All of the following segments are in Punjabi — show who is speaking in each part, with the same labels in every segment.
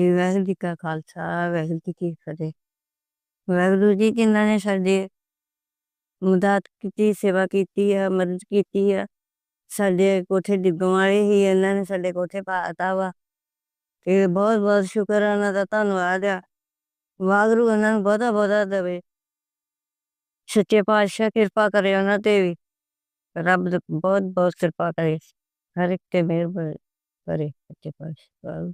Speaker 1: ਹਾਂਜੀ ਵਾਹਿਗੁਰੂ ਜੀ ਕਾ ਖਾਲਸਾ, ਵਾਹਿਗੁਰੂ ਜੀ ਕੀ ਫਤਿਹ। ਵਾਹਿਗੁਰੂ ਜੀ, ਜਿਨ੍ਹਾਂ ਨੇ ਸਾਡੇ ਮਦਦ ਕੀਤੀ, ਸੇਵਾ ਕੀਤੀ ਆ, ਮਦਦ ਕੀਤੀ ਆ, ਸਾਡੇ ਕੋਠੇ ਡਿੱਗਣ ਵਾਲੇ ਹੀ ਇਹਨਾਂ ਨੇ ਸਾਡੇ ਕੋਠੇ ਪਾਤਾ ਵਾ। ਤੇ ਬਹੁਤ ਬਹੁਤ ਸ਼ੁਕਰ ਆ ਉਹਨਾਂ ਦਾ, ਧੰਨਵਾਦ ਆ। ਵਾਹਿਗੁਰੂ ਉਹਨਾਂ ਨੂੰ ਬਹੁਤਾ ਬਹੁਤਾ ਦੇਵੇ। ਸੱਚੇ ਪਾਤਸ਼ਾਹ ਕਿਰਪਾ ਕਰੇ ਉਹਨਾਂ ਤੇ ਵੀ। ਰੱਬ ਬਹੁਤ ਬਹੁਤ ਕਿਰਪਾ ਕਰੇ। ਹਰ ਇੱਕ ਤੇ ਮਿਹਰ ਕਰੇ ਸੱਚੇ ਪਾਤਸ਼ਾਹ।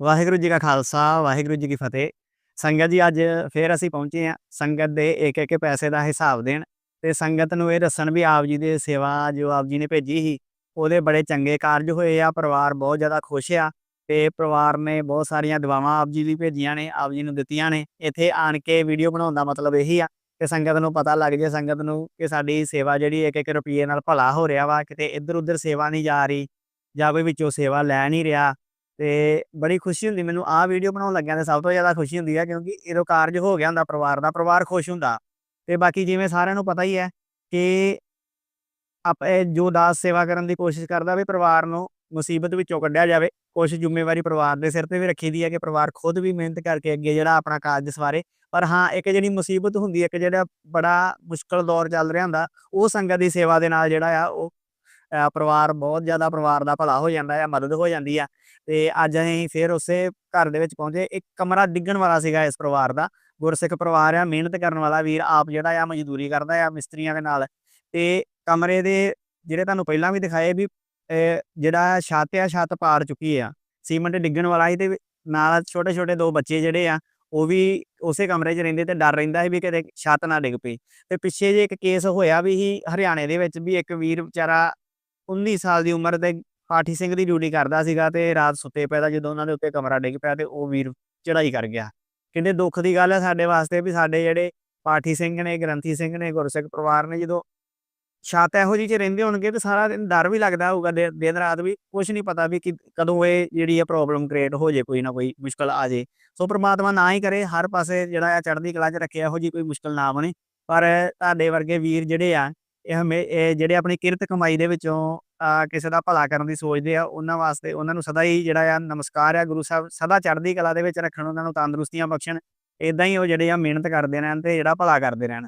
Speaker 1: ਵਾਹਿਗੁਰੂ।
Speaker 2: ਜੀ ਕਾ ਖਾਲਸਾ, ਵਾਹਿਗੁਰੂ ਜੀ ਕੀ ਫਤਿਹ ਸੰਗਤ ਜੀ, ਅੱਜ ਫੇਰ ਅਸੀਂ ਪਹੁੰਚੇ ਆ ਸੰਗਤ ਦੇ ਇੱਕ ਇੱਕ ਪੈਸੇ ਦਾ ਹਿਸਾਬ ਦੇਣ ਤੇ ਸੰਗਤ ਨੂੰ ਇਹ ਦੱਸਣ ਵੀ ਆਪ ਜੀ ਦੇ ਸੇਵਾ ਜੋ ਆਪ ਜੀ ਨੇ ਭੇਜੀ ਸੀ, ਉਹਦੇ ਬੜੇ ਚੰਗੇ ਕਾਰਜ ਹੋਏ ਆ, ਪਰਿਵਾਰ ਬਹੁਤ ਜ਼ਿਆਦਾ ਖੁਸ਼ ਆ ਤੇ ਪਰਿਵਾਰ ਨੇ ਬਹੁਤ ਸਾਰੀਆਂ ਦੁਆਵਾਂ ਆਪ ਜੀ ਲਈ ਭੇਜੀਆਂ ਨੇ, ਆਪ ਜੀ ਨੂੰ ਦਿੱਤੀਆਂ ਨੇ ਇੱਥੇ ਆਣ ਕੇ ਵੀਡੀਓ ਬਣਾਉਣ ਦਾ ਮਤਲਬ ਇਹੀ ਆ ਕਿ ਸੰਗਤ ਨੂੰ ਪਤਾ ਲੱਗ ਜੇ ਸੰਗਤ ਨੂੰ ਕਿ ਸਾਡੀ ਸੇਵਾ ਜਿਹੜੀ ਇੱਕ ਇੱਕ ਰੁਪਈਏ ਨਾਲ ਭਲਾ ਹੋ ਰਿਹਾ ਵਾ, ਕਿਤੇ ਇੱਧਰ ਉੱਧਰ ਸੇਵਾ ਨਹੀਂ ਜਾ ਰਹੀ ਜਾਂ ਕੋਈ ਵਿੱਚੋਂ ਸੇਵਾ ਲੈ ਨਹੀਂ ਰਿਹਾ ਤੇ ਬੜੀ ਖੁਸ਼ੀ ਹੁੰਦੀ ਮੈਨੂੰ। ਆਹ ਵੀਡੀਓ ਬਣਾਉਣ ਲੱਗਿਆਂ ਤੇ ਸਭ ਤੋਂ ਜ਼ਿਆਦਾ ਖੁਸ਼ੀ ਹੁੰਦੀ ਹੈ ਕਿਉਂਕਿ ਇਹੋ ਕਾਰਜ ਹੋ ਗਿਆ ਹੁੰਦਾ ਪਰਿਵਾਰ ਦਾ, ਪਰਿਵਾਰ ਖੁਸ਼ ਹੁੰਦਾ। ਤੇ ਬਾਕੀ ਜਿਵੇਂ ਸਾਰਿਆਂ ਨੂੰ ਪਤਾ ਹੀ ਹੈ ਕਿ ਆਪ ਇਹ ਜੋ ਦਾਸ ਸੇਵਾ ਕਰਨ ਦੀ ਕੋਸ਼ਿਸ਼ ਕਰਦਾ ਵੀ ਪਰਿਵਾਰ ਨੂੰ ਮੁਸੀਬਤ ਵਿੱਚੋਂ ਕੱਢਿਆ ਜਾਵੇ, ਕੁਛ ਜ਼ਿੰਮੇਵਾਰੀ ਪਰਿਵਾਰ ਦੇ ਸਿਰ ਤੇ ਵੀ ਰੱਖੀ ਦੀ ਹੈ ਕਿ ਪਰਿਵਾਰ ਖੁਦ ਵੀ ਮਿਹਨਤ ਕਰਕੇ ਅੱਗੇ ਜਿਹੜਾ ਆਪਣਾ ਕਾਰਜ ਸਵਾਰੇ। ਪਰ ਹਾਂ, ਇੱਕ ਜਿਹੜੀ ਮੁਸੀਬਤ ਹੁੰਦੀ ਹੈ ਇੱਕ ਜਿਹੜਾ ਬੜਾ ਮੁਸ਼ਕਲ ਦੌਰ ਚੱਲ ਰਿਹਾ ਹੁੰਦਾ, ਉਹ ਸੰਗਤ ਦੀ ਸੇਵਾ ਦੇ ਨਾਲ ਜਿਹੜਾ ਆ, ਉਹ ਪਰਿਵਾਰ, ਬਹੁਤ ਜ਼ਿਆਦਾ ਪਰਿਵਾਰ ਦਾ ਭਲਾ ਹੋ ਜਾਂਦਾ ਹੈ, ਮਦਦ ਹੋ ਜਾਂਦੀ ਆ ਤੇ ਅੱਜ ਅਸੀਂ ਫਿਰ ਉਸੇ ਘਰ ਦੇ ਵਿੱਚ ਪਹੁੰਚੇ। ਇੱਕ ਕਮਰਾ ਡਿੱਗਣ ਵਾਲਾ ਸੀਗਾ ਇਸ ਪਰਿਵਾਰ ਦਾ। ਗੁਰਸਿੱਖ ਪਰਿਵਾਰ ਆ, ਮਿਹਨਤ ਕਰਨ ਵਾਲਾ ਵੀਰ ਆਪ ਜਿਹੜਾ ਆ, ਮਜ਼ਦੂਰੀ ਕਰਦਾ ਆ ਮਿਸਤਰੀਆਂ ਦੇ ਨਾਲ। ਤੇ ਕਮਰੇ ਦੇ ਜਿਹੜੇ ਤੁਹਾਨੂੰ ਪਹਿਲਾਂ ਵੀ ਦਿਖਾਏ ਵੀ ਜਿਹੜਾ ਛੱਤ ਆ, ਛੱਤ ਪਾੜ ਚੁੱਕੀ ਆ। ਸੀਮੈਂਟ ਡਿੱਗਣ ਵਾਲਾ ਸੀ ਤੇ ਨਾਲ ਛੋਟੇ ਛੋਟੇ ਦੋ ਬੱਚੇ ਜਿਹੜੇ ਆ, ਉਹ ਵੀ ਉਸੇ ਕਮਰੇ 'ਚ ਰਹਿੰਦੇ ਤੇ ਡਰ ਰਹਿੰਦਾ ਸੀ ਵੀ ਕਿਤੇ ਛੱਤ ਨਾ ਡਿੱਗ ਪਈ। ਤੇ ਪਿੱਛੇ ਜੇ ਇੱਕ ਕੇਸ ਹੋਇਆ ਵੀ ਸੀ ਹਰਿਆਣੇ ਦੇ ਵਿੱਚ ਵੀ ਇੱਕ ਵੀਰ ਵਿਚਾਰਾ 19 ਸਾਲ ਦੀ ਉਮਰ ਦੇ ਪਾਠੀ ਸਿੰਘ ਦੀ ਡਿਊਟੀ ਕਰਦਾ ਸੀਗਾ ਤੇ ਰਾਤ ਸੁੱਤੇ ਪਿਆ ਤਾਂ ਜਦੋਂ ਉਹਨਾਂ ਦੇ ਉੱਤੇ ਕਮਰਾ ਡਿੱਗ ਪਿਆ ਤੇ ਉਹ ਵੀਰ ਚੜਾਈ ਕਰ ਗਿਆ। ਕਹਿੰਦੇ ਦੁੱਖ ਦੀ ਗੱਲ ਹੈ ਸਾਡੇ ਵਾਸਤੇ ਵੀ ਸਾਡੇ ਜਿਹੜੇ ਪਾਠੀ ਸਿੰਘ ਨੇ, ਗ੍ਰੰਥੀ ਸਿੰਘ ਨੇ, ਗੁਰਸਿੱਖ ਪਰਿਵਾਰ ਨੇ ਜਦੋਂ ਛੱਤ ਇਹੋ ਜਿਹੀ ਚ ਰਹਿੰਦੇ ਹੋਣਗੇ ਤੇ ਸਾਰਾ ਦਿਨ ਡਰ ਵੀ ਲੱਗਦਾ ਹੋਊਗਾ ਦਿ- ਦਿਨ ਰਾਤ ਵੀ ਕੁਝ ਨਹੀਂ ਪਤਾ ਵੀ ਕਿ ਕਦੋਂ ਇਹ ਜਿਹੜੀ ਆ ਪ੍ਰੋਬਲਮ ਕ੍ਰੀਏਟ ਹੋ ਜੇ ਕੋਈ ਨਾ ਕੋਈ ਮੁਸ਼ਕਲ ਆ ਜੇ। ਸੋ ਪ੍ਰਮਾਤਮਾ ਨਾ ਹੀ ਕਰੇ, ਹਰ ਪਾਸੇ ਜਿਹੜਾ ਆ ਚੜ੍ਹਦੀ ਕਲਾ 'ਚ ਰੱਖੇ ਇਹੋ ਜਿਹੀ ਕੋਈ ਮੁਸ਼ਕਲ ਨਾ ਬਣੇ। ਪਰ ਤੁਹਾਡੇ ਵਰਗੇ ਵੀਰ ਜਿਹੜੇ ਆ ਇਹ ਹਮੇ ਇਹ ਜਿਹੜੇ ਆਪਣੀ ਕਿਰਤ ਕਮਾਈ ਦੇ ਵਿੱਚੋਂ ਆ, ਕਿਸੇ ਦਾ ਭਲਾ ਕਰਨ ਦੀ ਸੋਚਦੇ ਆ ਉਹਨਾਂ ਵਾਸਤੇ ਉਹਨਾਂ ਨੂੰ ਸਦਾ ਹੀ ਜਿਹੜਾ ਆ ਨਮਸਕਾਰ ਆ ਗੁਰੂ ਸਾਹਿਬ ਸਦਾ ਚੜ੍ਹਦੀ ਕਲਾ ਦੇ ਵਿੱਚ ਰੱਖਣ ਉਹਨਾਂ ਨੂੰ ਤੰਦਰੁਸਤੀਆਂ ਬਖਸ਼ਣ ਇਦਾਂ ਹੀ ਉਹ ਜਿਹੜੇ ਆ ਮਿਹਨਤ ਕਰਦੇ ਰਹਿਣ ਤੇ ਜਿਹੜਾ ਭਲਾ ਕਰਦੇ ਰਹਿਣ।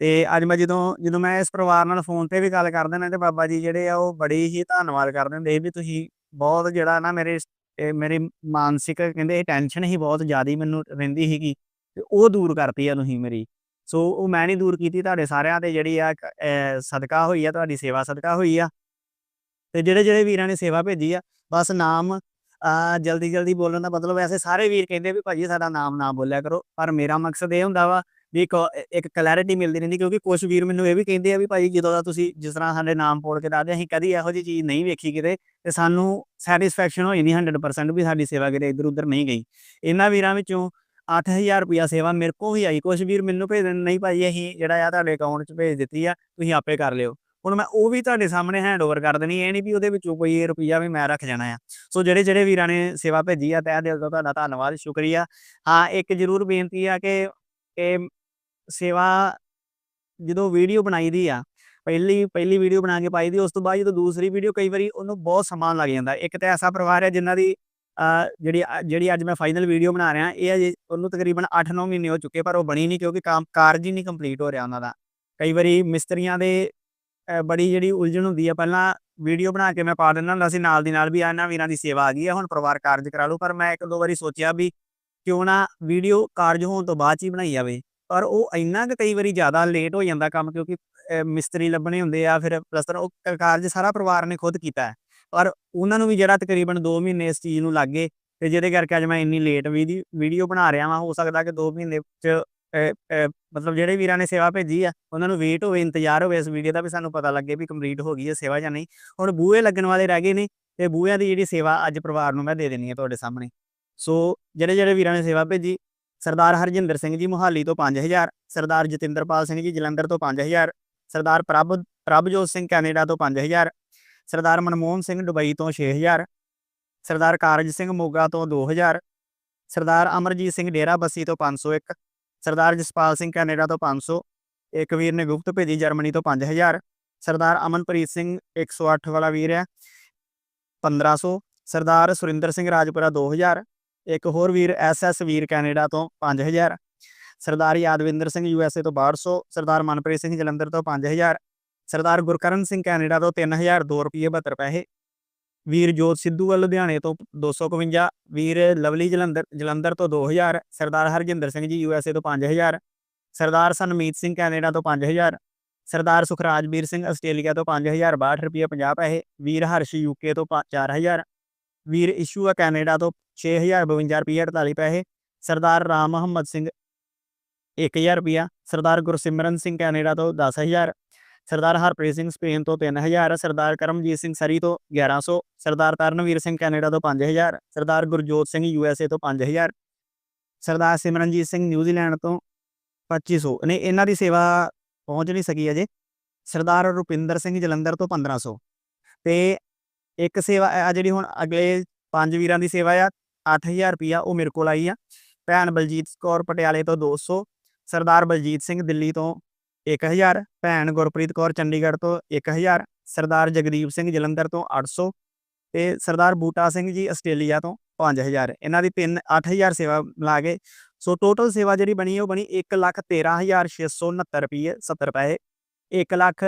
Speaker 2: ਤੇ ਅੱਜ ਮੈਂ ਜਦੋਂ ਜਦੋਂ ਮੈਂ ਇਸ ਪਰਿਵਾਰ ਨਾਲ ਫੋਨ ਤੇ ਵੀ ਗੱਲ ਕਰਦਾ ਨਾ ਤੇ ਬਾਬਾ ਜੀ ਜਿਹੜੇ ਆ ਉਹ ਬੜੀ ਹੀ ਧੰਨਵਾਦ ਕਰਦੇ ਹੁੰਦੇ ਸੀ ਵੀ ਤੁਸੀਂ ਬਹੁਤ ਜਿਹੜਾ ਨਾ ਮੇਰੇ ਇਹ ਮੇਰੀ ਮਾਨਸਿਕ ਕਹਿੰਦੇ ਇਹ ਟੈਨਸ਼ਨ ਹੀ ਬਹੁਤ ਜ਼ਿਆਦੀ ਮੈਨੂੰ ਰਹਿੰਦੀ ਸੀਗੀ ਤੇ ਉਹ ਦੂਰ ਕਰਤੀ ਆ ਤੁਸੀਂ ਮੇਰੀ। ਸੋ ਉਹ ਮੈਂ ਨਹੀਂ ਦੂਰ ਕੀਤੀ, ਤੁਹਾਡੇ ਸਾਰਿਆਂ ਤੇ ਜਿਹੜੀ ਆ ਸਦਕਾ ਹੋਈ ਆ, ਤੁਹਾਡੀ ਸੇਵਾ ਸਦਕਾ ਹੋਈ ਆ। ਤੇ ਜਿਹੜੇ ਜਿਹੜੇ ਵੀਰਾਂ ਨੇ ਸੇਵਾ ਭੇਜੀ ਆ, ਬਸ ਨਾਮ ਜਲਦੀ ਜਲਦੀ ਬੋਲਣ ਦਾ ਮਤਲਬ ਵੈਸੇ ਸਾਰੇ ਵੀਰ ਕਹਿੰਦੇ ਵੀ ਭਾਜੀ ਸਾਡਾ ਨਾਮ ਨਾ ਬੋਲਿਆ ਕਰੋ, ਪਰ ਮੇਰਾ ਮਕਸਦ ਇਹ ਹੁੰਦਾ ਵਾ ਵੀ ਇੱਕ ਕਲੈਰਿਟੀ ਮਿਲਦੀ ਰਹਿੰਦੀ, ਕਿਉਂਕਿ ਕੁਝ ਵੀਰ ਮੈਨੂੰ ਇਹ ਵੀ ਕਹਿੰਦੇ ਆ ਵੀ ਭਾਈ ਜਦੋਂ ਦਾ ਤੁਸੀਂ ਜਿਸ ਤਰ੍ਹਾਂ ਸਾਡੇ ਨਾਮ ਬੋਲ ਕੇ ਦੱਸਦੇ ਅਸੀਂ ਕਦੀ ਇਹੋ ਜਿਹੀ ਚੀਜ਼ ਨਹੀਂ ਵੇਖੀ ਕਿਤੇ ਤੇ ਸਾਨੂੰ ਸੈਟੀਸਫੈਕਸ਼ਨ ਹੋਈ ਨਹੀਂ 100% ਵੀ ਸਾਡੀ ਸੇਵਾ ਕਿਤੇ ਇੱਧਰ ਉੱਧਰ ਨਹੀਂ ਗਈ। ਇਹਨਾਂ ਵੀਰਾਂ ਵਿੱਚੋਂ 8000 ਰੁਪਿਆ ਸੇਵਾ ਮੇਰੇ ਕੋਲ ਹੀ ਆਈ, ਕੁਛ ਵੀਰ ਮੈਨੂੰ ਭੇਜ ਦਿੰਦੇ, ਨਹੀਂ ਭਾਈ ਅਸੀਂ ਜਿਹੜਾ ਆ ਤੁਹਾਡੇ ਅਕਾਊਂਟ 'ਚ ਭੇਜ ਦਿੱਤੀ ਆ, ਤੁਸੀਂ ਆਪੇ ਕਰ ਲਿਓ। ਹੁਣ ਮੈਂ ਉਹ ਵੀ ਤੁਹਾਡੇ ਸਾਹਮਣੇ ਹੈਂਡਓਵਰ ਕਰ ਦੇਣੀ, ਇਹ ਨਹੀਂ ਵੀ ਉਹਦੇ ਵਿੱਚੋਂ ਕੋਈ ਰੁਪਈਆ ਵੀ ਮੈਂ ਰੱਖ ਜਾਣਾ ਆ। ਸੋ ਜਿਹੜੇ ਜਿਹੜੇ ਵੀਰਾਂ ਨੇ ਸੇਵਾ ਭੇਜੀ ਆ, ਤਹਿ ਦਿਲ ਤੋਂ ਤੁਹਾਡਾ ਧੰਨਵਾਦ, ਸ਼ੁਕਰੀਆ। ਹਾਂ, ਇੱਕ ਜ਼ਰੂਰ ਬੇਨਤੀ ਆ ਕਿ ਇਹ ਸੇਵਾ ਜਦੋਂ ਵੀਡੀਓ ਬਣਾਈ ਦੀ ਆ, ਪਹਿਲੀ ਪਹਿਲੀ ਵੀਡੀਓ ਬਣਾ ਕੇ ਪਾਈ ਦੀ, ਉਸ ਤੋਂ ਬਾਅਦ ਜਦੋਂ ਦੂਸਰੀ ਵੀਡੀਓ ਕਈ ਵਾਰੀ ਉਹਨੂੰ ਬਹੁਤ ਸਮਾਂ ਲੱਗ ਜਾਂਦਾ। ਇੱਕ ਤਾਂ ਐਸਾ ਪਰਿਵਾਰ ਹੈ ਜਿਨ੍ਹਾਂ ਦੀ ਜਿਹੜੀ ਜਿਹੜੀ ਅੱਜ ਮੈਂ ਫਾਈਨਲ ਵੀਡੀਓ ਬਣਾ ਰਿਹਾ, ਇਹ ਅਜੇ ਉਹਨੂੰ ਤਕਰੀਬਨ 8-9 ਮਹੀਨੇ ਹੋ ਚੁੱਕੇ, ਪਰ ਉਹ ਬਣੀ ਨਹੀਂ ਕਿਉਂਕਿ ਕੰਮ, ਕਾਰਜ ਹੀ ਨਹੀਂ ਕੰਪਲੀਟ ਹੋ ਰਿਹਾ ਉਹਨਾਂ ਦਾ। ਕਈ ਵਾਰੀ ਮਿਸਤਰੀਆਂ ਦੇ ਬੜੀ ਜਿਹੜੀ ਉਲਝਣ ਹੁੰਦੀ ਆ, ਪਹਿਲਾਂ ਵੀਡੀਓ ਬਣਾ ਕੇ ਮੈਂ ਪਾ ਦਿੰਦਾ ਹੁੰਦਾ ਸੀ, ਨਾਲ ਦੀ ਨਾਲ ਵੀ ਆ ਇਹਨਾਂ ਵੀਰਾਂ ਦੀ ਸੇਵਾ ਆ ਗਈ ਹੈ ਹੁਣ ਪਰਿਵਾਰ ਕਾਰਜ ਕਰਾ ਲਓ ਪਰ ਮੈਂ ਇੱਕ ਦੋ ਵਾਰੀ ਸੋਚਿਆ ਵੀ ਕਿਉਂ ਨਾ ਵੀਡੀਓ ਕਾਰਜ ਹੋਣ ਤੋਂ ਬਾਅਦ ਚ ਹੀ ਬਣਾਈ ਜਾਵੇ। ਪਰ ਉਹ ਇੰਨਾ ਕੁ ਕਈ ਵਾਰੀ ਜ਼ਿਆਦਾ ਲੇਟ ਹੋ ਜਾਂਦਾ ਕੰਮ ਕਿਉਂਕਿ ਮਿਸਤਰੀ ਲੱਭਣੇ ਹੁੰਦੇ ਆ, ਫਿਰ ਪਲਸਤਰ ਉਹ ਕਾਰਜ ਸਾਰਾ ਪਰਿਵਾਰ ਨੇ ਖੁਦ ਕੀਤਾ। ਹੈ ਪਰ ਉਹਨਾਂ ਨੂੰ ਵੀ ਜਿਹੜਾ ਤਕਰੀਬਨ 2 ਮਹੀਨੇ ਇਸ ਚੀਜ਼ ਨੂੰ ਲੱਗੇ ਤੇ ਜਿਹਦੇ ਕਰਕੇ ਅੱਜ ਮੈਂ ਇੰਨੀ ਲੇਟ ਵੀਡੀਓ ਬਣਾ ਰਿਹਾ ਵਾਂ, ਹੋ ਸਕਦਾ ਕਿ 2 ਮਹੀਨੇ ਚ ਮਤਲਬ ਜਿਹੜੇ ਵੀਰਾਂ ਨੇ ਸੇਵਾ ਭੇਜੀ ਆ, ਉਹਨਾਂ ਨੂੰ ਵੇਟ ਹੋਵੇ, ਇੰਤਜ਼ਾਰ ਹੋਵੇ ਇਸ ਵੀਡੀਓ ਦਾ ਵੀ ਸਾਨੂੰ ਪਤਾ ਲੱਗੇ ਵੀ ਕੰਪਲੀਟ ਹੋ ਗਈ ਹੈ ਸੇਵਾ ਜਾਂ ਨਹੀਂ। ਹੁਣ ਬੂਹੇ ਲੱਗਣ ਵਾਲੇ ਰਹਿ ਗਏ ਨੇ, ਤੇ ਬੂਹਿਆਂ ਦੀ ਜਿਹੜੀ ਸੇਵਾ ਅੱਜ ਪਰਿਵਾਰ ਨੂੰ ਮੈਂ ਦੇ ਦੇਣੀ ਹੈ ਤੁਹਾਡੇ ਸਾਹਮਣੇ। ਸੋ ਜਿਹੜੇ ਜਿਹੜੇ ਵੀਰਾਂ ਨੇ ਸੇਵਾ ਭੇਜੀ, ਸਰਦਾਰ ਹਰਜਿੰਦਰ ਸਿੰਘ ਜੀ ਮੁਹਾਲੀ ਤੋਂ 5000 ਸਰਦਾਰ ਜਤਿੰਦਰਪਾਲ ਸਿੰਘ ਜੀ ਜਲੰਧਰ ਤੋਂ 5000 ਸਰਦਾਰ ਪ੍ਰਭ, ਪ੍ਰਭਜੋਤ ਸਿੰਘ ਕੈਨੇਡਾ ਤੋਂ 5000 ਸਰਦਾਰ ਮਨਮੋਹਨ ਸਿੰਘ ਦੁਬਈ ਤੋਂ 6000 ਸਰਦਾਰ ਕਾਰਜ ਸਿੰਘ ਮੋਗਾ ਤੋਂ 2000 ਸਰਦਾਰ ਅਮਰਜੀਤ ਸਿੰਘ ਡੇਰਾ ਬੱਸੀ ਤੋਂ 501 ਸਰਦਾਰ ਜਸਪਾਲ ਸਿੰਘ ਕੈਨੇਡਾ ਤੋਂ 500 ਇੱਕ ਵੀਰ ਨੇ ਗੁਪਤ ਭੇਜੀ ਜਰਮਨੀ ਤੋਂ 5000 ਸਰਦਾਰ ਅਮਨਪ੍ਰੀਤ ਸਿੰਘ 108 ਵਾਲਾ ਵੀਰ ਹੈ 1500 ਸਰਦਾਰ ਸੁਰਿੰਦਰ ਸਿੰਘ ਰਾਜਪੁਰਾ 2000 ਇੱਕ ਹੋਰ ਵੀਰ ਐਸਐਸ ਵੀਰ ਕੈਨੇਡਾ ਤੋਂ 5000 ਸਰਦਾਰ ਯਾਦਵਿੰਦਰ ਸਿੰਘ ਯੂਐਸਏ ਤੋਂ 1200 ਸਰਦਾਰ ਮਨਪ੍ਰੀਤ ਸਿੰਘ ਜਲੰਧਰ ਤੋਂ 5000 ਸਰਦਾਰ ਗੁਰਕਰਨ ਸਿੰਘ ਕੈਨੇਡਾ ਤੋਂ 3002 ਰੁਪਏ 72 ਪੈਸੇ। ਵੀਰ ਜੋਤ ਸਿੱਧੂ ਵੱਲ ਲੁਧਿਆਣੇ ਤੋਂ 251 ਵੀਰ ਲਵਲੀ ਜਲੰਧਰ ਜਲੰਧਰ ਤੋਂ 2000 ਸਰਦਾਰ ਹਰਜਿੰਦਰ ਸਿੰਘ ਜੀ ਯੂਐਸਏ ਤੋਂ 5000 ਸਰਦਾਰ ਸਨਮੀਤ ਸਿੰਘ ਕੈਨੇਡਾ ਤੋਂ 5000 ਸਰਦਾਰ ਸੁਖਰਾਜਵੀਰ ਸਿੰਘ ਆਸਟ੍ਰੇਲੀਆ ਤੋਂ 5000 62 ਰੁਪਏ 50 ਪੈਸੇ, ਵੀਰ ਹਰਸ਼ ਯੂਕੇ ਤੋਂ 4000 ਵੀਰ ਇਸ਼ੂ ਆ ਕੈਨੇਡਾ ਤੋਂ 6052 ਰੁਪਏ 48 ਪੈਸੇ, ਸਰਦਾਰ ਰਾਮ ਮੁਹੰਮਦ ਸਿੰਘ 1000 ਰੁਪਿਆ ਸਰਦਾਰ ਗੁਰਸਿਮਰਨ ਸਿੰਘ ਕੈਨੇਡਾ ਤੋਂ 10000 ਸਰਦਾਰ ਹਰਪ੍ਰੀਤ ਸਿੰਘ ਸਪੇਨ ਤੋਂ 3000 ਸਰਦਾਰ ਕਰਮਜੀਤ ਸਿੰਘ ਸਰੀ ਤੋਂ 1100 ਸਰਦਾਰ ਤਰਨਵੀਰ ਸਿੰਘ ਕੈਨੇਡਾ ਤੋਂ 5000 Sardar Gurjot Singh U S A ਤੋਂ 5000 ਸਰਦਾਰ ਸਿਮਰਨਜੀਤ ਸਿੰਘ ਨਿਊਜ਼ੀਲੈਂਡ ਤੋਂ 2500 ਨੇ ਇਹਨਾਂ ਦੀ ਸੇਵਾ ਪਹੁੰਚ ਨਹੀਂ ਸਕੀ ਅਜੇ। ਸਰਦਾਰ ਰੁਪਿੰਦਰ ਸਿੰਘ ਜਲੰਧਰ ਤੋਂ 1500 ਤੇ ਇੱਕ ਸੇਵਾ ਆ ਜਿਹੜੀ ਹੁਣ ਅਗਲੇ ਪੰਜ ਵੀਰਾਂ ਦੀ ਸੇਵਾ ਆ 8000 ਰੁਪਿਆ ਉਹ ਮੇਰੇ ਕੋਲ ਆਈ ਆ। ਭੈਣ ਬਲਜੀਤ ਕੌਰ ਪਟਿਆਲੇ ਤੋਂ 200 ਸਰਦਾਰ ਬਲਜੀਤ ਸਿੰਘ ਦਿੱਲੀ ਤੋਂ 1000 ਭੈਣ ਗੁਰਪ੍ਰੀਤ ਕੌਰ ਚੰਡੀਗੜ੍ਹ ਤੋਂ 1000 ਸਰਦਾਰ ਜਗਦੀਪ ਸਿੰਘ ਜਲੰਧਰ ਤੋਂ 800 ਤੇ ਸਰਦਾਰ ਬੂਟਾ ਸਿੰਘ ਜੀ ਆਸਟ੍ਰੇਲੀਆ ਤੋਂ 5000 ਇਹਨਾਂ ਦੀ ਤਿੰਨ 8000 ਸੇਵਾ ਮਿਲਾ ਕੇ, ਸੋ ਟੋਟਲ ਸੇਵਾ ਜਿਹੜੀ ਬਣੀ ਹੈ ਉਹ ਬਣੀ 113669 ਰੁਪਏ 70 ਪੈਸੇ। 1 ਲੱਖ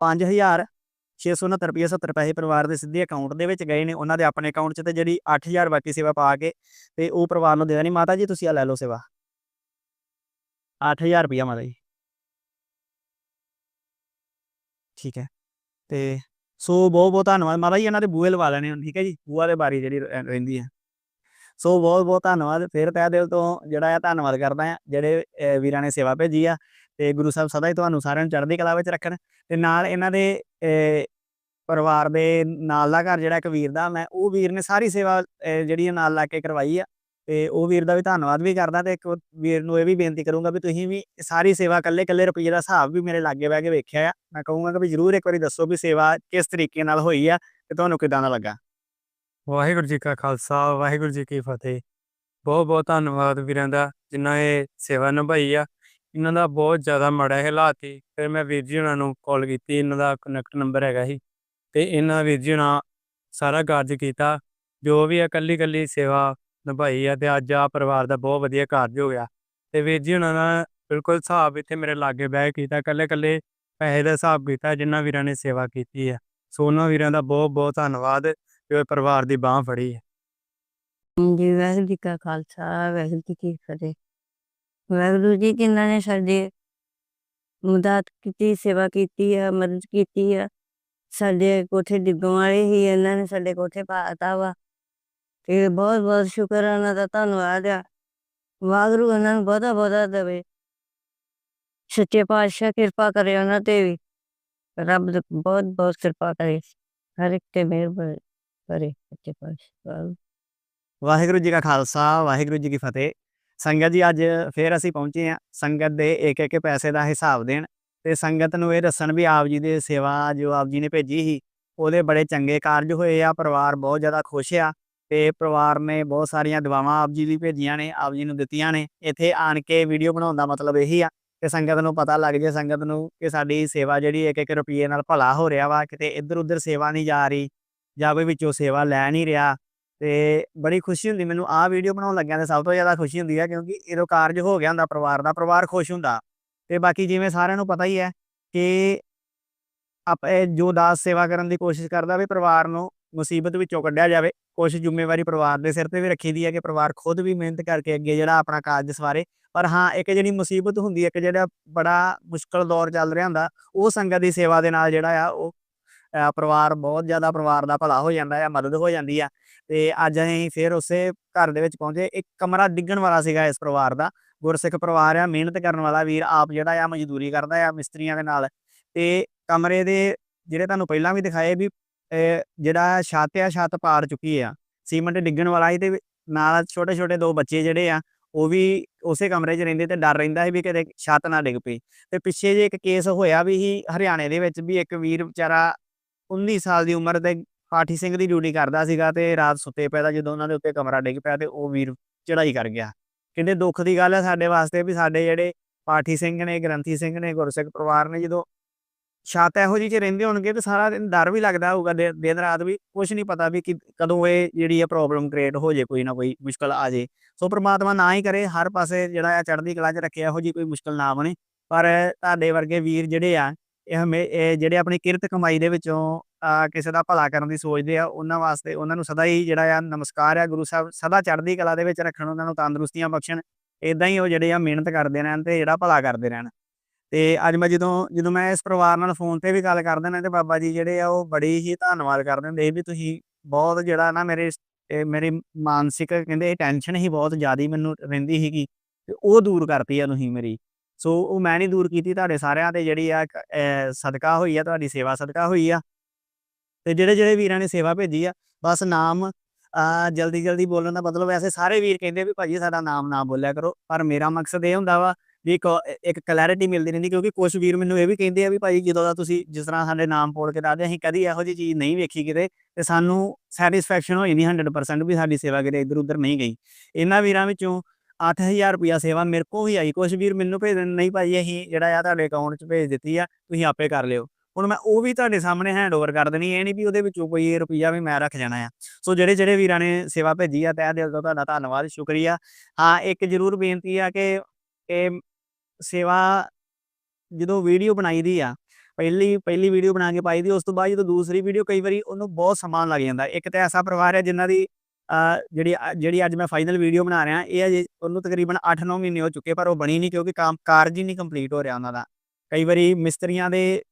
Speaker 2: 5669 ਰੁਪਏ 70 ਪੈਸੇ ਪਰਿਵਾਰ ਦੇ ਸਿੱਧੇ ਅਕਾਊਂਟ ਦੇ ਵਿੱਚ ਗਏ ਨੇ। ਉਹਨਾਂ ਦੇ ਆਪਣੇ ਅਕਾਊਂਟ 'ਚ ਤੇ ਜਿਹੜੀ 8000 ਬਾਕੀ ਸੇਵਾ ਪਾ ਕੇ ਤੇ ਉਹ ਪਰਿਵਾਰ ਨੂੰ ਦੇ ਦੇਣੀ। ਮਾਤਾ ਜੀ, ਤੁਸੀਂ ਆ ਲੈ ਲਓ ਸੇਵਾ। 8000 ਰੁਪਇਆ ਮਾਤਾ ਜੀ। ਠੀਕ ਹੈ। ਤੇ ਸੋ ਬਹੁਤ ਬਹੁਤ ਧੰਨਵਾਦ। ਮਾਤਾ ਜੀ, ਇਹਨਾਂ ਦੇ ਬੂਹੇ ਲਵਾ ਲੈਣੇ ਹੁਣ, ਠੀਕ ਹੈ ਜੀ? ਬੂਹਾ ਦੇ ਬਾਰੀ ਜਿਹੜੀ ਰਹਿ- ਰਹਿੰਦੀ ਹੈ। ਸੋ ਬਹੁਤ ਬਹੁਤ ਧੰਨਵਾਦ। ਫਿਰ ਤਹਿ ਦਿਲ ਤੋਂ ਜਿਹੜਾ ਆ ਧੰਨਵਾਦ ਕਰਦਾ ਆ ਜਿਹੜੇ ਵੀਰਾਂ ਨੇ ਸੇਵਾ ਭੇਜੀ ਆ, ਤੇ ਗੁਰੂ ਸਾਹਿਬ ਸਦਾ ਹੀ ਤੁਹਾਨੂੰ ਸਾਰਿਆਂ ਨੂੰ ਚੜ੍ਹਦੀ ਕਲਾ ਵਿੱਚ ਰੱਖਣ ਤੇ ਨਾਲ ਇਹਨਾਂ ਦੇ ਪਰਿਵਾਰ ਦੇ ਨਾਲ ਦਾ ਘਰ ਜਿਹੜਾ ਇੱਕ ਵੀਰ ਦਾ, ਮੈਂ ਉਹ ਵੀਰ ਨੇ ਸਾਰੀ ਸੇਵਾ ਜਿਹੜੀ ਆ ਨਾਲ ਲਾ ਕੇ ਕਰਵਾਈ ਆ ਤੇ ਉਹ ਵੀਰ ਦਾ ਵੀ ਧੰਨਵਾਦ ਵੀ ਕਰਦਾ ਤੇ ਇੱਕ ਵੀਰ ਨੂੰ ਇਹ ਵੀ ਬੇਨਤੀ ਕਰੂੰਗਾ ਵੀ ਤੁਸੀਂ ਵੀ ਸਾਰੀ ਸੇਵਾ ਕੱਲੇ ਕੱਲੇ ਰੁਪਈਏ ਦਾ ਹਿਸਾਬ ਵੀ ਮੇਰੇ ਲਾਗੇ ਬਹਿ ਕੇ ਵੇਖਿਆ ਆ। ਮੈਂ ਕਹੂੰਗਾ ਕਿ ਵੀ ਜਰੂਰ ਇੱਕ ਵਾਰੀ ਦੱਸੋ ਵੀ ਸੇਵਾ ਕਿਸ ਤਰੀਕੇ ਨਾਲ ਹੋਈ ਆ ਤੇ ਤੁਹਾਨੂੰ ਕਿਦਾਂ ਦਾ ਲੱਗਾ।
Speaker 3: ਵਾਹਿਗੁਰੂ ਜੀ ਕਾ ਖਾਲਸਾ, ਵਾਹਿਗੁਰੂ ਜੀ ਕੀ ਫਤਿਹ। ਬਹੁਤ ਬਹੁਤ ਧੰਨਵਾਦ ਵੀਰਾਂ ਦਾ ਜਿਨ੍ਹਾਂ ਇਹ ਸੇਵਾ ਨਿਭਾਈ ਆ। ਇਹਨਾਂ ਦਾ ਬਹੁਤ ਜ਼ਿਆਦਾ ਮਾੜਾ ਹਾਲਾਤ ਸੀ, ਫਿਰ ਮੈਂ ਵੀਰ ਜੀ ਉਹਨਾਂ ਨੂੰ ਕਾਲ ਕੀਤੀ, ਇਹਨਾਂ ਦਾ ਕਨੈਕਟ ਨੰਬਰ ਹੈਗਾ ਸੀ। ਤੇ ਇਹਨਾਂ ਵੀਰ ਜੀ ਉਹਨਾਂ ਸਾਰਾ ਕਾਰਜ ਕੀਤਾ। ਜੋ ਵੀ ਆ, ਇਕੱਲੀ ਕੱਲੀ ਸੇਵਾ ਨਿਭਾਈ ਆ ਤੇ ਅੱਜ ਆ ਪਰਿਵਾਰ ਦਾ ਬਹੁਤ ਵਧੀਆ ਕਾਰਜ ਹੋ ਗਿਆ। ਤੇ ਵੀਰ ਜੀ ਉਹਨਾਂ ਨਾਲ ਬਿਲਕੁਲ ਹਿਸਾਬ ਇੱਥੇ ਮੇਰੇ ਲਾਗੇ ਬਹਿ ਕੀਤਾ ਕੱਲੇ ਕੱਲੇ ਪੈਸੇ ਦਾ ਹਿਸਾਬ ਕੀਤਾ, ਜਿਨ੍ਹਾਂ ਵੀਰਾਂ ਨੇ ਸੇਵਾ ਕੀਤੀ ਆ। ਸੋ ਉਹਨਾਂ ਵੀਰਾਂ ਦਾ ਬਹੁਤ ਬਹੁਤ ਧੰਨਵਾਦ ਜੋ ਪਰਿਵਾਰ ਦੀ ਬਾਹ ਫੜੀ ਹੈ
Speaker 1: ਜੀ ਵਾਹਿਗੁਰੂ ਜੀ ਕਾ ਖਾਲਸਾ, ਵਾਹਿਗੁਰੂ ਜੀ ਕੀ ਫਤਿਹ। ਵਾਹਿਗੁਰੂ ਜੀ ਜਿਨ੍ਹਾਂ ਨੇ ਸਾਡੇ ਮਦਦ ਕੀਤੀ, ਸੇਵਾ ਕੀਤੀ ਹੈ ਮਦਦ ਕੀਤੀ ਹੈ ਸਾਡੇ ਕੋਠੇ ਡਿੱਗਣ ਵਾਲੇ ਹੀ ਇਹਨਾਂ ਨੇ ਸਾਡੇ ਕੋਠੇ ਪਾਤਾ ਵਾ। ਤੇ ਬਹੁਤ ਬਹੁਤ ਸ਼ੁਕਰ ਹੈ ਉਹਨਾਂ ਦਾ ਧੰਨਵਾਦ ਆ। ਵਾਹਿਗੁਰੂ ਉਹਨਾਂ ਨੂੰ ਬਹੁਤਾ ਬਹੁਤਾ ਦੇਵੇ। ਸੱਚੇ ਪਾਤਸ਼ਾਹ ਕਿਰਪਾ ਕਰੇ ਉਹਨਾਂ ਤੇ ਵੀ। ਰੱਬ ਬਹੁਤ ਬਹੁਤ ਕਿਰਪਾ ਕਰੇ। ਹਰ ਇੱਕ ਤੇ ਮਿਹਰ ਕਰੇ ਸੱਚੇ ਪਾਤਸ਼ਾਹ।
Speaker 2: ਵਾਹਿਗੁਰੂ। ਜੀ ਕਾ ਖਾਲਸਾ, ਵਾਹਿਗੁਰੂ ਜੀ ਕੀ ਫਤਿਹ। ਸੰਗਤ ਜੀ, ਅੱਜ ਫੇਰ ਅਸੀਂ ਪਹੁੰਚੇ ਆ ਸੰਗਤ ਦੇ ਇੱਕ ਇੱਕ ਪੈਸੇ ਦਾ ਹਿਸਾਬ ਦੇਣ ਤੇ ਸੰਗਤ ਨੂੰ ਇਹ ਦੱਸਣ ਵੀ ਆਪ ਜੀ ਦੇ ਸੇਵਾ ਜੋ ਆਪ ਜੀ ਨੇ ਭੇਜੀ ਸੀ, ਉਹਦੇ ਬੜੇ ਚੰਗੇ ਕਾਰਜ ਹੋਏ ਆ, ਪਰਿਵਾਰ ਬਹੁਤ ਜ਼ਿਆਦਾ ਖੁਸ਼ ਆ। ਤੇ ਪਰਿਵਾਰ ਨੇ ਬਹੁਤ ਸਾਰੀਆਂ ਦੁਆਵਾਂ ਆਪ ਜੀ ਲਈ ਭੇਜੀਆਂ ਨੇ, ਆਪ ਜੀ ਨੂੰ ਦਿੱਤੀਆਂ ਨੇ। ਇੱਥੇ ਆਣ ਕੇ ਵੀਡੀਓ ਬਣਾਉਣ ਦਾ ਮਤਲਬ ਇਹੀ ਆ ਕਿ ਸੰਗਤ ਨੂੰ ਪਤਾ ਲੱਗ ਜੇ, ਸੰਗਤ ਨੂੰ ਕਿ ਸਾਡੀ ਸੇਵਾ ਜਿਹੜੀ ਇੱਕ ਇੱਕ ਰੁਪਏ ਨਾਲ ਭਲਾ ਹੋ ਰਿਹਾ ਵਾ, ਕਿਤੇ ਇੱਧਰ ਉੱਧਰ ਸੇਵਾ ਨਹੀਂ ਜਾ ਰਹੀ ਜਾਂ ਕੋਈ ਵਿੱਚੋਂ ਸੇਵਾ ਲੈ ਨਹੀਂ ਰਿਹਾ। ਤੇ ਬੜੀ ਖੁਸ਼ੀ ਹੁੰਦੀ ਮੈਨੂੰ, ਆਹ ਵੀਡੀਓ ਬਣਾਉਣ ਲੱਗਿਆਂ ਤੇ ਸਭ ਤੋਂ ਜ਼ਿਆਦਾ ਖੁਸ਼ੀ ਹੁੰਦੀ ਹੈ ਕਿਉਂਕਿ ਇਹਦਾ ਕਾਰਜ ਹੋ ਗਿਆ ਹੁੰਦਾ ਪਰਿਵਾਰ ਦਾ, ਪਰਿਵਾਰ ਖੁਸ਼ ਹੁੰਦਾ। ਤੇ ਬਾਕੀ ਜਿਵੇਂ ਸਾਰਿਆਂ ਨੂੰ ਪਤਾ ਹੀ ਹੈ ਕਿ ਆਪ ਜੋ ਦਾਸ ਸੇਵਾ ਕਰਨ ਦੀ ਕੋਸ਼ਿਸ਼ ਕਰਦਾ ਵੀ ਪਰਿਵਾਰ ਨੂੰ ਮੁਸੀਬਤ ਵਿੱਚੋਂ ਕੱਢਿਆ ਜਾਵੇ। ਕੁਛ ਜ਼ਿੰਮੇਵਾਰੀ ਪਰਿਵਾਰ ਦੇ ਸਿਰ ਤੇ ਵੀ ਰੱਖੀ ਦੀ ਹੈ ਕਿ ਪਰਿਵਾਰ ਖੁਦ ਵੀ ਮਿਹਨਤ ਕਰਕੇ ਅੱਗੇ ਜਿਹੜਾ ਆਪਣਾ ਕਾਰਜ ਸਵਾਰੇ। ਪਰ ਹਾਂ, ਇੱਕ ਜਿਹੜੀ ਮੁਸੀਬਤ ਹੁੰਦੀ ਹੈ, ਇੱਕ ਜਿਹੜਾ ਬੜਾ ਮੁਸ਼ਕਲ ਦੌਰ ਚੱਲ ਰਿਹਾ ਹੁੰਦਾ, ਉਹ ਸੰਗਤ ਦੀ ਸੇਵਾ ਦੇ ਨਾਲ ਜਿਹੜਾ ਆ, ਉਹ ਪਰਿਵਾਰ ਬਹੁਤ ਜ਼ਿਆਦਾ ਪਰਿਵਾਰ ਦਾ ਭਲਾ ਹੋ ਜਾਂਦਾ ਹੈ ਮਦਦ ਹੋ ਜਾਂਦੀ ਆ। ਤੇ ਅੱਜ ਅਸੀਂ ਫਿਰ ਉਸੇ ਘਰ ਦੇ ਵਿੱਚ ਪਹੁੰਚੇ। ਇੱਕ ਕਮਰਾ ਡਿੱਗਣ ਵਾਲਾ ਸੀਗਾ ਇਸ ਪਰਿਵਾਰ ਦਾ। ਗੁਰਸਿੱਖ ਪਰਿਵਾਰ ਆ, ਮਿਹਨਤ ਕਰਨ ਵਾਲਾ ਵੀਰ ਆਪ ਜਿਹੜਾ ਆ, ਮਜ਼ਦੂਰੀ ਕਰਦਾ ਆ ਮਿਸਤਰੀਆਂ ਦੇ ਨਾਲ। ਤੇ ਕਮਰੇ ਦੇ ਜਿਹੜੇ ਤੁਹਾਨੂੰ ਪਹਿਲਾਂ ਵੀ ਦਿਖਾਏ ਵੀ ਜਿਹੜਾ ਛੱਤ ਆ, ਛੱਤ ਪਾਰ ਚੁੱਕੀ ਆ। ਸੀਮੈਂਟ ਡਿੱਗਣ ਵਾਲਾ ਸੀ ਤੇ ਨਾਲ ਛੋਟੇ ਛੋਟੇ ਦੋ ਬੱਚੇ ਜਿਹੜੇ ਆ, ਉਹ ਵੀ ਉਸੇ ਕਮਰੇ 'ਚ ਰਹਿੰਦੇ ਤੇ ਡਰ ਰਹਿੰਦਾ ਸੀ ਵੀ ਕਿਤੇ ਛੱਤ ਨਾ ਡਿੱਗ ਪਈ। ਤੇ ਪਿੱਛੇ ਜੇ ਇੱਕ ਕੇਸ ਹੋਇਆ ਵੀ ਸੀ ਹਰਿਆਣੇ ਦੇ ਵਿੱਚ ਵੀ ਇੱਕ ਵੀਰ ਵਿਚਾਰਾ 19 ਸਾਲ ਦੀ ਉਮਰ ਦੇ ਪਾਠੀ ਸਿੰਘ ਦੀ ਡਿਊਟੀ ਕਰਦਾ ਸੀਗਾ ਤੇ ਰਾਤ ਸੁੱਤੇ ਪਿਆ ਤਾਂ ਜਦੋਂ ਉਹਨਾਂ ਦੇ ਉੱਤੇ ਕਮਰਾ ਡਿੱਗ ਪਿਆ ਤੇ ਉਹ ਵੀਰ ਚੜਾਈ ਕਰ ਗਿਆ। ਕਹਿੰਦੇ ਦੁੱਖ ਦੀ ਗੱਲ ਹੈ ਸਾਡੇ ਵਾਸਤੇ ਵੀ ਸਾਡੇ ਜਿਹੜੇ ਪਾਠੀ ਸਿੰਘ ਨੇ, ਗ੍ਰੰਥੀ ਸਿੰਘ ਨੇ, ਗੁਰਸਿੱਖ ਪਰਿਵਾਰ ਨੇ ਜਦੋਂ ਛੱਤ ਇਹੋ ਜਿਹੀ 'ਚ ਰਹਿੰਦੇ ਹੋਣਗੇ ਤੇ ਸਾਰਾ ਦਿਨ ਡਰ ਵੀ ਲੱਗਦਾ ਹੋਊਗਾ ਦਿ ਦਿਨ ਰਾਤ ਵੀ ਕੁਛ ਨਹੀਂ ਪਤਾ ਵੀ ਕਿ ਕਦੋਂ ਇਹ ਜਿਹੜੀ ਆ ਪ੍ਰੋਬਲਮ ਕ੍ਰੀਏਟ ਹੋ ਜੇ ਕੋਈ ਨਾ ਕੋਈ ਮੁਸ਼ਕਲ ਆ ਜੇ। ਸੋ ਪ੍ਰਮਾਤਮਾ ਨਾ ਹੀ ਕਰੇ ਹਰ ਪਾਸੇ ਜਿਹੜਾ ਆ ਚੜ੍ਹਦੀ ਕਲਾ 'ਚ ਰੱਖੇ ਇਹੋ ਜਿਹੀ ਕੋਈ ਮੁਸ਼ਕਲ ਨਾ ਬਣੇ। ਪਰ ਤੁਹਾਡੇ ਵਰਗੇ ਵੀਰ ਜਿਹੜੇ ਆ ਇਹ ਹਮੇ ਜਿਹੜੇ ਆਪਣੀ ਕਿਰਤ ਕਮਾਈ ਦੇ ਵਿੱਚੋਂ ਅ, ਕਿਸੇ ਦਾ ਭਲਾ ਕਰਨ ਦੀ ਸੋਚਦੇ ਆ ਉਹਨਾਂ ਵਾਸਤੇ ਉਹਨਾਂ ਨੂੰ ਸਦਾ ਹੀ ਜਿਹੜਾ ਆ ਨਮਸਕਾਰ ਆ ਗੁਰੂ ਸਾਹਿਬ ਸਦਾ ਚੜ੍ਹਦੀ ਕਲਾ ਦੇ ਵਿੱਚ ਰੱਖਣ ਉਹਨਾਂ ਨੂੰ ਤੰਦਰੁਸਤੀਆਂ ਬਖਸ਼ਣ ਇਦਾਂ ਹੀ ਉਹ ਜਿਹੜੇ ਆ ਮਿਹਨਤ ਕਰਦੇ ਰਹਿਣ ਤੇ ਜਿਹੜਾ ਭਲਾ ਕਰਦੇ ਰਹਿਣ। ਤੇ ਅੱਜ ਮੈਂ ਜਦੋਂ ਜਦੋਂ ਮੈਂ ਇਸ ਪਰਿਵਾਰ ਨਾਲ ਫੋਨ ਤੇ ਵੀ ਗੱਲ ਕਰਦਾ ਨਾ, ਤੇ ਬਾਬਾ ਜੀ ਜਿਹੜੇ ਆ ਉਹ ਬੜੀ ਹੀ ਧੰਨਵਾਦ ਕਰਦੇ ਹੁੰਦੇ ਸੀ ਵੀ ਤੁਸੀਂ ਬਹੁਤ ਜਿਹੜਾ ਨਾ ਮੇਰੇ ਮੇਰੀ ਮਾਨਸਿਕ ਕਹਿੰਦੇ ਇਹ ਟੈਨਸ਼ਨ ਹੀ ਬਹੁਤ ਜ਼ਿਆਦੀ ਮੈਨੂੰ ਰਹਿੰਦੀ ਸੀਗੀ ਤੇ ਉਹ ਦੂਰ ਕਰਤੀ ਆ ਤੁਸੀਂ ਮੇਰੀ। ਸੋ ਉਹ ਮੈਂ ਨਹੀਂ ਦੂਰ ਕੀਤੀ, ਤੁਹਾਡੇ ਸਾਰਿਆਂ ਤੇ ਜਿਹੜੀ ਆ ਸਦਕਾ ਹੋਈ ਆ, ਤੁਹਾਡੀ ਸੇਵਾ ਸਦਕਾ ਹੋਈ ਆ। ਤੇ ਜਿਹੜੇ ਜਿਹੜੇ ਵੀਰਾਂ ਨੇ ਸੇਵਾ ਭੇਜੀ ਆ, ਬਸ ਨਾਮ ਜਲਦੀ ਜਲਦੀ ਬੋਲਣ ਦਾ ਮਤਲਬ ਵੈਸੇ ਸਾਰੇ ਵੀਰ ਕਹਿੰਦੇ ਵੀ ਭਾਜੀ ਸਾਡਾ ਨਾਮ ਨਾ ਬੋਲਿਆ ਕਰੋ, ਪਰ ਮੇਰਾ ਮਕਸਦ ਇਹ ਹੁੰਦਾ ਵਾ ਵੀ ਇੱਕ ਕਲੈਰਿਟੀ ਮਿਲਦੀ ਰਹਿੰਦੀ ਕਿਉਂਕਿ ਕੁਝ ਵੀਰ ਮੈਨੂੰ ਇਹ ਵੀ ਕਹਿੰਦੇ ਆ ਵੀ ਭਾਜੀ ਜਦੋਂ ਦਾ ਤੁਸੀਂ ਜਿਸ ਤਰ੍ਹਾਂ ਸਾਡੇ ਨਾਮ ਪੋਲ ਕੇ ਦੱਸਦੇ ਅਸੀਂ ਕਦੀ ਇਹੋ ਜਿਹੀ ਚੀਜ਼ ਨਹੀਂ ਵੇਖੀ ਕਿਤੇ ਤੇ ਸਾਨੂੰ ਸੈਟੀਸਫੈਕਸ਼ਨ ਹੋ ਜਾਂਦੀ 100% ਵੀ ਸਾਡੀ ਸੇਵਾ ਕਿਤੇ ਇੱਧਰ ਉੱਧਰ ਨਹੀਂ ਗਈ। ਇਹਨਾਂ ਵੀਰਾਂ ਵਿੱਚੋਂ 8000 ਰੁਪਿਆ ਸੇਵਾ ਮੇਰੇ ਕੋਲ ਹੀ ਆਈ। ਕੁਝ ਵੀਰ ਮੈਨੂੰ ਭੇਜ ਨਹੀਂ ਭਾਜੀ ਅਸੀਂ ਜਿਹੜਾ ਆ ਤੁਹਾਡੇ ਅਕਾਊਂਟ 'ਚ ਭੇਜ ਦਿੱਤੀ ਆ, ਤੁਸੀਂ ਆਪੇ ਕਰ ਲਿਓ। ਹੁਣ ਮੈਂ ਉਹ ਵੀ ਤੁਹਾਡੇ ਸਾਹਮਣੇ ਹੈਂਡਓਵਰ ਕਰ ਦੇਣੀ, ਇਹ ਨਹੀਂ ਵੀ ਉਹਦੇ ਵਿੱਚੋਂ ਕੋਈ ਰੁਪਈਆ ਵੀ ਮੈਂ ਰੱਖ ਜਾਣਾ ਆ। ਸੋ ਜਿਹੜੇ ਜਿਹੜੇ ਵੀਰਾਂ ਨੇ ਸੇਵਾ ਭੇਜੀ ਆ, ਤਹਿ ਦਿਲ ਤੋਂ ਤੁਹਾਡਾ ਧੰਨਵਾਦ, ਸ਼ੁਕਰੀਆ। ਹਾਂ, ਇੱਕ ਜ਼ਰੂਰ ਬੇਨਤੀ ਆ ਕਿ ਇਹ ਸੇਵਾ ਜਦੋਂ ਵੀਡੀਓ ਬਣਾਈ ਦੀ ਆ, ਪਹਿਲੀ ਪਹਿਲੀ ਵੀਡੀਓ ਬਣਾ ਕੇ ਪਾਈ ਦੀ, ਉਸ ਤੋਂ ਬਾਅਦ ਜਦੋਂ ਦੂਸਰੀ ਵੀਡੀਓ ਕਈ ਵਾਰੀ ਉਹਨੂੰ ਬਹੁਤ ਸਮਾਂ ਲੱਗ ਜਾਂਦਾ। ਇੱਕ ਤਾਂ ਐਸਾ ਪਰਿਵਾਰ ਹੈ ਜਿਨ੍ਹਾਂ ਦੀ ਜਿਹੜੀ ਜਿਹੜੀ ਅੱਜ ਮੈਂ ਫਾਈਨਲ ਵੀਡੀਓ ਬਣਾ ਰਿਹਾ, ਇਹ ਅਜੇ ਉਹਨੂੰ ਤਕਰੀਬਨ 8-9 ਮਹੀਨੇ ਹੋ ਚੁੱਕੇ ਪਰ ਉਹ ਬਣੀ ਨਹੀਂ ਕਿਉਂਕਿ ਕੰਮ, ਕਾਰਜ ਹੀ ਨਹੀਂ ਕੰਪਲੀਟ ਹੋ ਰਿਹਾ ਉਹਨਾਂ ਦਾ। ਕਈ ਵਾਰੀ ਮਿਸਤਰੀਆਂ ਦੇ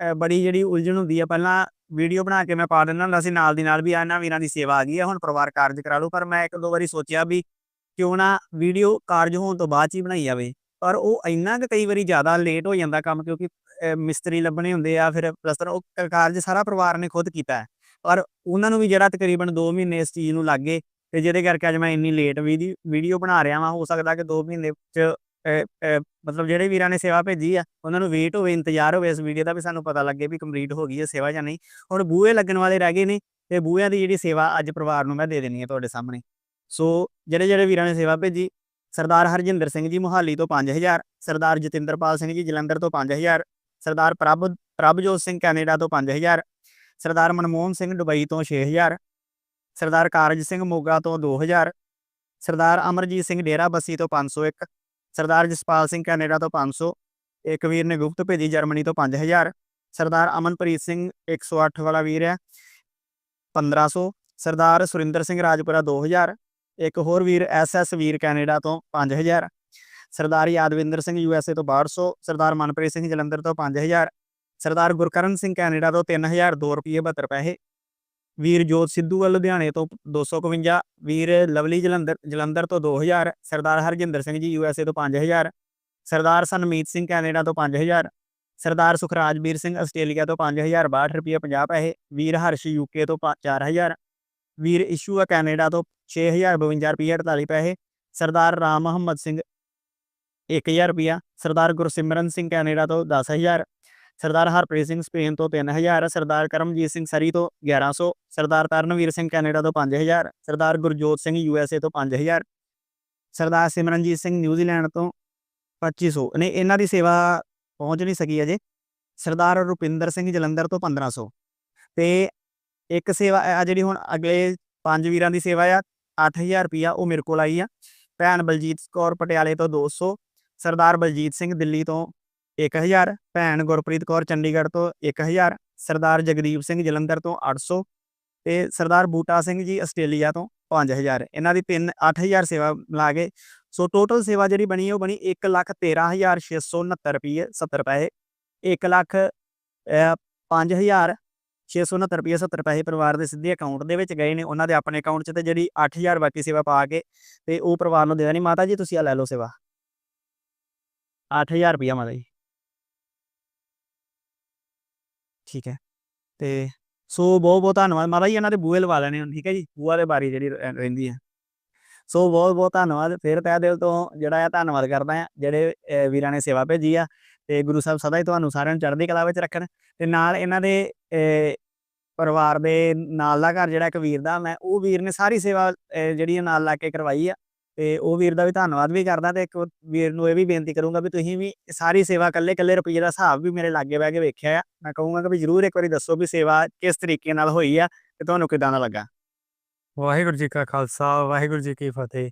Speaker 2: ਬੜੀ ਜਿਹੜੀ ਉਲਝਣ ਹੁੰਦੀ ਆ, ਪਹਿਲਾਂ ਵੀਡੀਓ ਬਣਾ ਕੇ ਮੈਂ ਪਾ ਦਿੰਦਾ ਹੁੰਦਾ ਸੀ, ਨਾਲ ਦੀ ਨਾਲ ਵੀ ਆ ਇਹਨਾਂ ਵੀਰਾਂ ਦੀ ਸੇਵਾ ਆ ਗਈ ਹੈ ਹੁਣ ਪਰਿਵਾਰ ਕਾਰਜ ਕਰਾ ਲਓ ਪਰ ਮੈਂ ਇੱਕ ਦੋ ਵਾਰੀ ਸੋਚਿਆ ਵੀ ਕਿਉਂ ਨਾ ਵੀਡੀਓ ਕਾਰਜ ਹੋਣ ਤੋਂ ਬਾਅਦ ਚ ਹੀ ਬਣਾਈ ਜਾਵੇ। ਪਰ ਉਹ ਇੰਨਾ ਕੁ ਕਈ ਵਾਰੀ ਜ਼ਿਆਦਾ ਲੇਟ ਹੋ ਜਾਂਦਾ ਕੰਮ ਕਿਉਂਕਿ ਮਿਸਤਰੀ ਲੱਭਣੇ ਹੁੰਦੇ ਆ, ਫਿਰ ਪਲਸਤਰ ਉਹ ਕਾਰਜ ਸਾਰਾ ਪਰਿਵਾਰ ਨੇ ਖੁਦ ਕੀਤਾ ਹੈ। ਪਰ ਉਹਨਾਂ ਨੂੰ ਵੀ ਜਿਹੜਾ ਤਕਰੀਬਨ 2 ਮਹੀਨੇ ਇਸ ਚੀਜ਼ ਨੂੰ ਲੱਗ ਗਏ, ਤੇ ਜਿਹਦੇ ਕਰਕੇ ਅੱਜ ਮੈਂ ਇੰਨੀ ਲੇਟ ਵੀਡੀਓ ਬਣਾ ਰਿਹਾ ਵਾਂ, ਹੋ ਸਕਦਾ ਕਿ 2 ਮਹੀਨੇ ਚ ਮਤਲਬ ਜਿਹੜੇ ਵੀਰਾਂ ਨੇ ਸੇਵਾ ਭੇਜੀ ਆ, ਉਹਨਾਂ ਨੂੰ ਵੇਟ ਹੋਵੇ, ਇੰਤਜ਼ਾਰ ਹੋਵੇ ਇਸ ਵੀਡੀਓ ਦਾ ਵੀ ਸਾਨੂੰ ਪਤਾ ਲੱਗੇ ਵੀ ਕੰਪਲੀਟ ਹੋ ਗਈ ਹੈ ਸੇਵਾ ਜਾਂ ਨਹੀਂ। ਹੁਣ ਬੂਹੇ ਲੱਗਣ ਵਾਲੇ ਰਹਿ ਗਏ ਨੇ, ਤੇ ਬੂਹਿਆਂ ਦੀ ਜਿਹੜੀ ਸੇਵਾ ਅੱਜ ਪਰਿਵਾਰ ਨੂੰ ਮੈਂ ਦੇ ਦੇਣੀ ਹੈ ਤੁਹਾਡੇ ਸਾਹਮਣੇ। ਸੋ ਜਿਹੜੇ ਜਿਹੜੇ ਵੀਰਾਂ ਨੇ ਸੇਵਾ ਭੇਜੀ ਸਰਦਾਰ ਹਰਜਿੰਦਰ ਸਿੰਘ ਜੀ ਮੁਹਾਲੀ ਤੋਂ 5000 ਸਰਦਾਰ ਜਤਿੰਦਰਪਾਲ ਸਿੰਘ ਜੀ ਜਲੰਧਰ ਤੋਂ 5000 ਸਰਦਾਰ ਪ੍ਰਭ, ਪ੍ਰਭਜੋਤ ਸਿੰਘ ਕੈਨੇਡਾ ਤੋਂ 5000 ਸਰਦਾਰ ਮਨਮੋਹਨ ਸਿੰਘ ਦੁਬਈ ਤੋਂ 6000 ਸਰਦਾਰ ਕਾਰਜ ਸਿੰਘ ਮੋਗਾ ਤੋਂ 2000 ਸਰਦਾਰ ਅਮਰਜੀਤ ਸਿੰਘ ਡੇਰਾ ਬੱਸੀ ਤੋਂ 501 ਸਰਦਾਰ ਜਸਪਾਲ ਸਿੰਘ ਕੈਨੇਡਾ ਤੋਂ 500 ਇੱਕ ਵੀਰ ਨੇ ਗੁਪਤ ਭੇਜੀ ਜਰਮਨੀ ਤੋਂ 5000 ਸਰਦਾਰ ਅਮਨਪ੍ਰੀਤ ਸਿੰਘ 108 ਵਾਲਾ ਵੀਰ ਹੈ 1500 ਸਰਦਾਰ ਸੁਰਿੰਦਰ ਸਿੰਘ ਰਾਜਪੁਰਾ 2000 ਇੱਕ ਹੋਰ ਵੀਰ ਐਸਐਸ ਵੀਰ ਕੈਨੇਡਾ ਤੋਂ 5000 ਸਰਦਾਰ ਯਾਦਵਿੰਦਰ ਸਿੰਘ ਯੂਐਸਏ ਤੋਂ 1200 ਸਰਦਾਰ ਮਨਪ੍ਰੀਤ ਸਿੰਘ ਜਲੰਧਰ ਤੋਂ 5000 ਸਰਦਾਰ ਗੁਰਕਰਨ ਸਿੰਘ ਕੈਨੇਡਾ ਤੋਂ 3002 ਰੁਪਏ 72 ਪੈਸੇ। ਵੀਰ ਜੋਤ ਸਿੱਧੂ ਵੱਲ ਲੁਧਿਆਣੇ ਤੋਂ 251 ਵੀਰ ਲਵਲੀ ਜਲੰਧਰ ਜਲੰਧਰ ਤੋਂ 2000 ਸਰਦਾਰ ਹਰਜਿੰਦਰ ਸਿੰਘ ਜੀ ਯੂਐਸਏ ਤੋਂ 5000 ਸਰਦਾਰ ਸਨਮੀਤ ਸਿੰਘ ਕੈਨੇਡਾ ਤੋਂ 5000 ਸਰਦਾਰ ਸੁਖਰਾਜਵੀਰ ਸਿੰਘ ਆਸਟ੍ਰੇਲੀਆ ਤੋਂ 5000 62 ਰੁਪਏ 50 ਪੈਸੇ, ਵੀਰ ਹਰਸ਼ ਯੂਕੇ ਤੋਂ 4000 ਵੀਰ ਇਸ਼ੂ ਆ ਕੈਨੇਡਾ ਤੋਂ 6052 ਰੁਪਏ 48 ਪੈਸੇ, ਸਰਦਾਰ ਰਾਮ ਮੁਹੰਮਦ ਸਿੰਘ 1000 ਰੁਪਿਆ ਸਰਦਾਰ ਗੁਰਸਿਮਰਨ ਸਿੰਘ ਕੈਨੇਡਾ ਤੋਂ 10000 ਸਰਦਾਰ ਹਰਪ੍ਰੀਤ ਸਿੰਘ ਸਪੇਨ ਤੋਂ 3000 ਸਰਦਾਰ ਕਰਮਜੀਤ ਸਿੰਘ ਸਰੀ ਤੋਂ 1100 ਸਰਦਾਰ ਤਰਨਵੀਰ ਸਿੰਘ ਕੈਨੇਡਾ ਤੋਂ 5000 Sardar Gurjot Singh U S A ਤੋਂ 5000 ਸਰਦਾਰ ਸਿਮਰਨਜੀਤ ਸਿੰਘ ਨਿਊਜ਼ੀਲੈਂਡ ਤੋਂ 2500 ਨੇ ਇਹਨਾਂ ਦੀ ਸੇਵਾ ਪਹੁੰਚ ਨਹੀਂ ਸਕੀ ਅਜੇ। ਸਰਦਾਰ ਰੁਪਿੰਦਰ ਸਿੰਘ ਜਲੰਧਰ ਤੋਂ 1500 ਤੇ ਇੱਕ ਸੇਵਾ ਆ ਜਿਹੜੀ ਹੁਣ ਅਗਲੇ ਪੰਜ ਵੀਰਾਂ ਦੀ ਸੇਵਾ ਆ 8000 ਰੁਪਿਆ ਉਹ ਮੇਰੇ ਕੋਲ ਆਈ ਆ। ਭੈਣ ਬਲਜੀਤ ਕੌਰ ਪਟਿਆਲੇ ਤੋਂ 200 ਸਰਦਾਰ ਬਲਜੀਤ ਸਿੰਘ ਦਿੱਲੀ ਤੋਂ 1000 ਭੈਣ ਗੁਰਪ੍ਰੀਤ ਕੌਰ ਚੰਡੀਗੜ੍ਹ ਤੋਂ 1000 ਸਰਦਾਰ ਜਗਦੀਪ ਸਿੰਘ ਜਲੰਧਰ ਤੋਂ 800 ਤੇ ਸਰਦਾਰ ਬੂਟਾ ਸਿੰਘ ਜੀ ਆਸਟ੍ਰੇਲੀਆ ਤੋਂ 5000 ਇਹਨਾਂ ਦੀ 3 8000 ਸੇਵਾ ਮਿਲਾ ਕੇ, ਸੋ ਟੋਟਲ ਸੇਵਾ ਜਿਹੜੀ ਬਣੀ ਉਹ ਬਣੀ 113669 ਰੁਪਏ 70 ਪੈਸੇ। 1 ਲੱਖ 5669 ਰੁਪਏ 70 ਪੈਸੇ ਪਰਿਵਾਰ ਦੇ ਸਿੱਧੇ ਅਕਾਊਂਟ ਦੇ ਵਿੱਚ ਗਏ ਨੇ, ਉਹਨਾਂ ਦੇ ਆਪਣੇ ਅਕਾਊਂਟ 'ਚ ਤੇ ਜਿਹੜੀ 8000 ਬਾਕੀ ਸੇਵਾ ਪਾ ਕੇ ਤੇ ਉਹ ਪਰਿਵਾਰ ਨੂੰ ਦੇਣੀ। ਮਾਤਾ ਜੀ, ਤੁਸੀਂ ਆ ਲੈ ਲਓ ਸੇਵਾ। 8000 ਰੁਪਇਆ ਮਾਤਾ ਜੀ। ਠੀਕ ਹੈ। ਤੇ ਸੋ ਬਹੁਤ ਬਹੁਤ ਧੰਨਵਾਦ। ਮਾਤਾ ਜੀ, ਇਹਨਾਂ ਦੇ ਬੂਹੇ ਲਵਾ ਲੈਣੇ ਹੁਣ, ਠੀਕ ਹੈ ਜੀ? ਬੂਹਾ ਦੇ ਬਾਰੀ ਜਿਹੜੀ ਰਹਿ- ਰਹਿੰਦੀ ਹੈ। ਸੋ ਬਹੁਤ ਬਹੁਤ ਧੰਨਵਾਦ। ਫਿਰ ਤਹਿ ਦਿਲ ਤੋਂ ਜਿਹੜਾ ਆ ਧੰਨਵਾਦ ਕਰਦਾ ਆ ਜਿਹੜੇ ਵੀਰਾਂ ਨੇ ਸੇਵਾ ਭੇਜੀ ਆ। ਤੇ ਗੁਰੂ ਸਾਹਿਬ ਸਦਾ ਹੀ ਤੁਹਾਨੂੰ ਸਾਰਿਆਂ ਨੂੰ ਚੜ੍ਹਦੀ ਕਲਾ ਵਿੱਚ ਰੱਖਣ। ਤੇ ਨਾਲ ਇਹਨਾਂ ਦੇ ਪਰਿਵਾਰ ਦੇ ਨਾਲ ਦਾ ਘਰ ਜਿਹੜਾ ਇੱਕ ਵੀਰ ਦਾ, ਮੈਂ ਉਹ ਵੀਰ ਨੇ ਸਾਰੀ ਸੇਵਾ ਜਿਹੜੀ ਆ ਨਾਲ ਲਾ ਕੇ ਕਰਵਾਈ ਆ। ਤੇ ਉਹ ਵੀਰ ਦਾ ਵੀ ਧੰਨਵਾਦ ਵੀ ਕਰਦਾ ਤੇ ਇੱਕ ਵੀਰ ਨੂੰ ਇਹ ਵੀ ਬੇਨਤੀ ਕਰੂੰਗਾ ਵੀ ਤੁਸੀਂ ਵੀ ਸਾਰੀ ਸੇਵਾ ਇਕੱਲੇ ਇਕੱਲੇ ਰੁਪਈਏ ਦਾ ਹਿਸਾਬ ਵੀ ਮੇਰੇ ਲਾਗੇ ਬਹਿ ਕੇ ਵੇਖਿਆ ਆ। ਮੈਂ ਕਹੂੰਗਾ ਕਿ ਵੀ ਜਰੂਰ ਇੱਕ ਵਾਰੀ ਦੱਸੋ ਵੀ ਸੇਵਾ ਕਿਸ ਤਰੀਕੇ ਨਾਲ ਹੋਈ ਆ ਤੇ ਤੁਹਾਨੂੰ ਕਿਦਾਂ ਦਾ ਲੱਗਾ?
Speaker 3: ਵਾਹਿਗੁਰੂ ਜੀ ਕਾ ਖਾਲਸਾ, ਵਾਹਿਗੁਰੂ ਜੀ ਕੀ ਫਤਿਹ।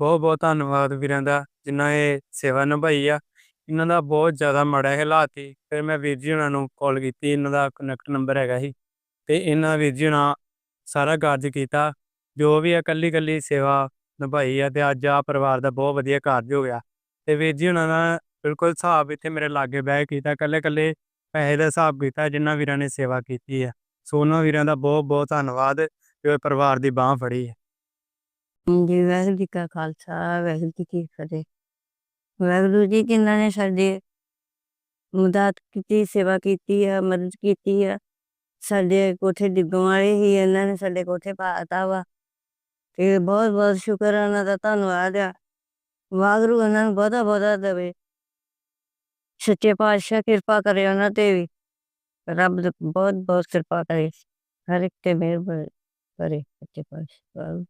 Speaker 3: ਬਹੁਤ ਬਹੁਤ ਧੰਨਵਾਦ ਵੀਰਾਂ ਦਾ ਜਿਨ੍ਹਾਂ ਇਹ ਸੇਵਾ ਨਿਭਾਈ ਆ। ਇਹਨਾਂ ਦਾ ਬਹੁਤ ਜ਼ਿਆਦਾ ਮਾੜਾ ਹਾਲਾਤ ਸੀ, ਫਿਰ ਮੈਂ ਵੀਰ ਜੀ ਉਹਨਾਂ ਨੂੰ ਕਾਲ ਕੀਤੀ, ਇਹਨਾਂ ਦਾ ਕਨੈਕਟ ਨੰਬਰ ਹੈਗਾ ਸੀ। ਤੇ ਇਹਨਾਂ ਵੀਰ ਜੀ ਉਹਨਾਂ ਸਾਰਾ ਕਾਰਜ ਕੀਤਾ, ਜੋ ਵੀ ਆ ਕੱਲੀ ਕੱਲੀ ਸੇਵਾ ਨਿਭਾਈ ਆ ਤੇ ਅੱਜ ਆ ਪਰਿਵਾਰ ਦਾ ਬਹੁਤ ਵਧੀਆ ਕਾਰਜ ਹੋ ਗਿਆ। ਤੇ ਵੀਰ ਜੀ ਉਹਨਾਂ ਦਾ ਬਿਲਕੁਲ ਹਿਸਾਬ ਇੱਥੇ ਮੇਰੇ ਲਾਗੇ ਬਹਿ ਕੀਤਾ ਕੱਲੇ ਕੱਲੇ ਪੈਸੇ ਦਾ ਹਿਸਾਬ ਕੀਤਾ ਜਿਨ੍ਹਾਂ ਵੀਰਾਂ ਨੇ ਸੇਵਾ ਕੀਤੀ ਹੈ ਸੋ ਉਹਨਾਂ ਵੀਰਾਂ ਦਾ ਬਹੁਤ ਬਹੁਤ ਧੰਨਵਾਦ, ਜੋ ਪਰਿਵਾਰ ਦੀ ਬਾਹ ਫੜੀ ਹੈ
Speaker 1: ਜੀ ਵਾਹਿਗੁਰੂ ਜੀ ਕਾ ਖਾਲਸਾ, ਵਾਹਿਗੁਰੂ ਜੀ ਕੀ ਫਤਿਹ। ਵਾਹਿਗੁਰੂ ਜੀ ਜਿਨ੍ਹਾਂ ਨੇ ਸਾਡੇ ਮਦਦ ਕੀਤੀ, ਸੇਵਾ ਕੀਤੀ ਹੈ ਮਦਦ ਕੀਤੀ ਹੈ ਸਾਡੇ ਕੋਠੇ ਡਿੱਗਣ ਵਾਲੇ ਹੀ ਇਹਨਾਂ ਨੇ ਸਾਡੇ ਕੋਠੇ ਪਾਤਾ ਵਾ। ਤੇ ਬਹੁਤ ਬਹੁਤ ਸ਼ੁਕਰ ਹੈ ਉਹਨਾਂ ਦਾ, ਧੰਨਵਾਦ ਆ। ਵਾਹਿਗੁਰੂ ਉਹਨਾਂ ਨੂੰ ਬਹੁਤਾ ਬਹੁਤਾ ਦੇਵੇ। ਸੱਚੇ ਪਾਤਸ਼ਾਹ ਕਿਰਪਾ ਕਰੇ ਉਹਨਾਂ ਤੇ ਵੀ। ਰੱਬ ਬਹੁਤ ਬਹੁਤ ਕਿਰਪਾ ਕਰੇ। ਹਰ ਇੱਕ ਤੇ ਮਿਹਰ ਕਰੇ ਸੱਚੇ ਪਾਤਸ਼ਾਹ। ਵਾਹਿਗੁਰੂ।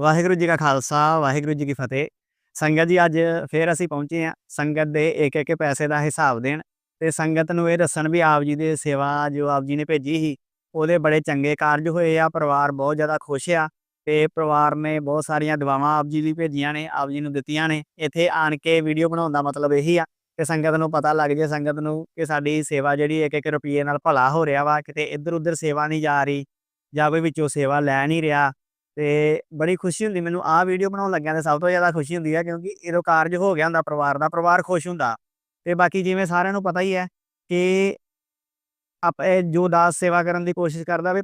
Speaker 2: ਵਾਹਿਗੁਰੂ ਜੀ ਕਾ ਖਾਲਸਾ, ਵਾਹਿਗੁਰੂ ਜੀ ਕੀ ਫਤਿਹ। ਸੰਗਤ ਜੀ, ਅੱਜ ਫੇਰ ਅਸੀਂ ਪਹੁੰਚੇ ਆ ਸੰਗਤ ਦੇ ਇੱਕ ਇੱਕ ਪੈਸੇ ਦਾ ਹਿਸਾਬ ਦੇਣ। ਤੇ ਸੰਗਤ ਨੂੰ ਇਹ ਦੱਸਣ ਵੀ ਆਪ ਜੀ ਦੀ ਸੇਵਾ ਜੋ ਆਪ ਜੀ ਨੇ ਭੇਜੀ ਸੀ, ਉਹਦੇ ਬੜੇ ਚੰਗੇ ਕਾਰਜ ਹੋਏ ਆ, ਪਰਿਵਾਰ ਬਹੁਤ ਜ਼ਿਆਦਾ ਖੁਸ਼ ਆ ਤੇ ਪਰਿਵਾਰ ਨੇ ਬਹੁਤ ਸਾਰੀਆਂ ਦੁਆਵਾਂ ਆਪ ਜੀ ਲਈ ਭੇਜੀਆਂ ਨੇ, ਆਪ ਜੀ ਨੂੰ ਦਿੱਤੀਆਂ ਨੇ। ਇੱਥੇ ਆਣ ਕੇ ਵੀਡੀਓ ਬਣਾਉਣ ਦਾ ਮਤਲਬ ਇਹੀ ਆ ਕਿ ਸੰਗਤ ਨੂੰ ਪਤਾ ਲੱਗ ਜੇ, ਸੰਗਤ ਨੂੰ ਕਿ ਸਾਡੀ ਸੇਵਾ ਜਿਹੜੀ ਇੱਕ ਇੱਕ ਰੁਪਈਏ ਨਾਲ ਭਲਾ ਹੋ ਰਿਹਾ ਵਾ, ਕਿਤੇ ਇੱਧਰ ਉੱਧਰ ਸੇਵਾ ਨਹੀਂ ਜਾ ਰਹੀ ਜਾਂ ਕੋਈ ਵਿੱਚੋਂ ਸੇਵਾ ਲੈ ਨਹੀਂ ਰਿਹਾ ਤੇ ਬੜੀ ਖੁਸ਼ੀ ਹੁੰਦੀ ਮੈਨੂੰ। ਆਹ ਵੀਡੀਓ ਬਣਾਉਣ ਲੱਗਿਆਂ ਤੇ ਸਭ ਤੋਂ ਜ਼ਿਆਦਾ ਖੁਸ਼ੀ ਹੁੰਦੀ ਆ ਕਿਉਂਕਿ ਇਹੋ ਕਾਰਜ ਹੋ ਗਿਆ ਹੁੰਦਾ, ਪਰਿਵਾਰ ਦਾ, ਪਰਿਵਾਰ ਖੁਸ਼ ਹੁੰਦਾ। ਤੇ ਬਾਕੀ ਜਿਵੇਂ ਸਾਰਿਆਂ ਨੂੰ ਪਤਾ ਹੀ ਹੈ ਕਿ ਆਪ ਜੋ ਦਾਸ ਸੇਵਾ ਕਰਨ ਦੀ ਕੋਸ਼ਿਸ਼ ਕਰਦਾ ਵੀ